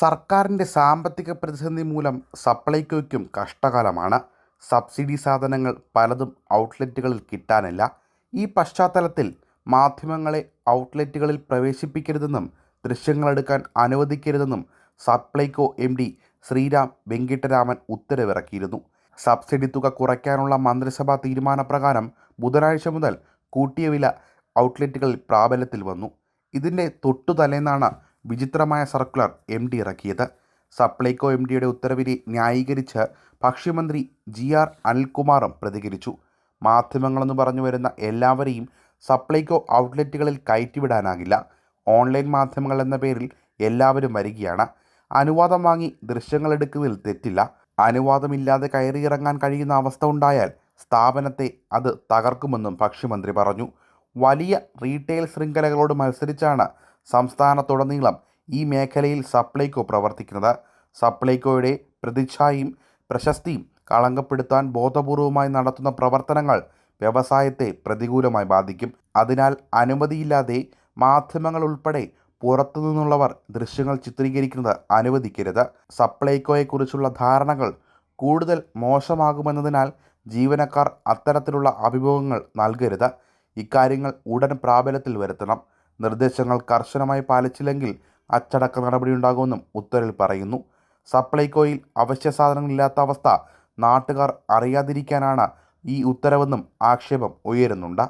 സർക്കാരിന്റെ സാമ്പത്തിക പ്രതിസന്ധി മൂലം സപ്ലൈകോയ്ക്കും കഷ്ടകാലമാണ്. സബ്സിഡി സാധനങ്ങൾ പലതും ഔട്ട്ലെറ്റുകളിൽ കിട്ടാനില്ല. ഈ പശ്ചാത്തലത്തിൽ മാധ്യമങ്ങളെ ഔട്ട്ലെറ്റുകളിൽ പ്രവേശിപ്പിക്കരുതെന്നും ദൃശ്യങ്ങളെടുക്കാൻ അനുവദിക്കരുതെന്നും സപ്ലൈകോ എം ഡി ശ്രീരാം വെങ്കിട്ടരാമൻ ഉത്തരവിറക്കിയിരുന്നു. സബ്സിഡി തുക കുറയ്ക്കാനുള്ള മന്ത്രിസഭാ തീരുമാനപ്രകാരം ബുധനാഴ്ച മുതൽ കൂട്ടിയ വില ഔട്ട്ലെറ്റുകളിൽ പ്രാബല്യത്തിൽ വന്നു. ഇതിന്റെ തൊട്ടു തലേന്നാണ് വിചിത്രമായ സർക്കുലർ എം ഡി ഇറക്കിയത്. സപ്ലൈകോ എം ഡിയുടെ ഉത്തരവിനെ ന്യായീകരിച്ച് ഭക്ഷ്യമന്ത്രി ജി ആർ അനിൽകുമാറും പ്രതികരിച്ചു. മാധ്യമങ്ങളെന്ന് പറഞ്ഞു വരുന്ന എല്ലാവരെയും സപ്ലൈകോ ഔട്ട്ലെറ്റുകളിൽ കയറ്റിവിടാനാകില്ല. ഓൺലൈൻ മാധ്യമങ്ങൾ എന്ന പേരിൽ എല്ലാവരും വരികയാണ്. അനുവാദം വാങ്ങി ദൃശ്യങ്ങൾ എടുക്കുന്നതിൽ തെറ്റില്ല. അനുവാദമില്ലാതെ കയറിയിറങ്ങാൻ കഴിയുന്ന അവസ്ഥ ഉണ്ടായാൽ സ്ഥാപനത്തെ അത് തകർക്കുമെന്നും ഭക്ഷ്യമന്ത്രി പറഞ്ഞു. വലിയ റീറ്റെയിൽ ശൃംഖലകളോട് മത്സരിച്ചാണ് സംസ്ഥാനത്തുടനീളം ഈ മേഖലയിൽ സപ്ലൈകോ പ്രവർത്തിക്കുന്നത്. സപ്ലൈകോയുടെ പ്രതിച്ഛായയും പ്രശസ്തിയും കളങ്കപ്പെടുത്താൻ ബോധപൂർവമായി നടത്തുന്ന പ്രവർത്തനങ്ങൾ വ്യവസായത്തെ പ്രതികൂലമായി ബാധിക്കും. അതിനാൽ അനുമതിയില്ലാതെ മാധ്യമങ്ങൾ ഉൾപ്പെടെ പുറത്തുനിന്നുള്ളവർ ദൃശ്യങ്ങൾ ചിത്രീകരിക്കുന്നത് അനുവദിക്കരുത്. സപ്ലൈകോയെക്കുറിച്ചുള്ള ധാരണകൾ കൂടുതൽ മോശമാകുമെന്നതിനാൽ ജീവനക്കാർ അത്തരത്തിലുള്ള അഭിമുഖങ്ങൾ നൽകരുത്. ഇക്കാര്യങ്ങൾ ഉടൻ പ്രാബല്യത്തിൽ വരുത്തണം. നിർദ്ദേശങ്ങൾ കർശനമായി പാലിച്ചില്ലെങ്കിൽ അച്ചടക്ക നടപടിയുണ്ടാകുമെന്നും ഉത്തരവിൽ പറയുന്നു. സപ്ലൈകോയിൽ അവശ്യ സാധനങ്ങളില്ലാത്ത അവസ്ഥ നാട്ടുകാർ അറിയാതിരിക്കാനാണ് ഈ ഉത്തരവെന്നും ആക്ഷേപം ഉയരുന്നുണ്ട്.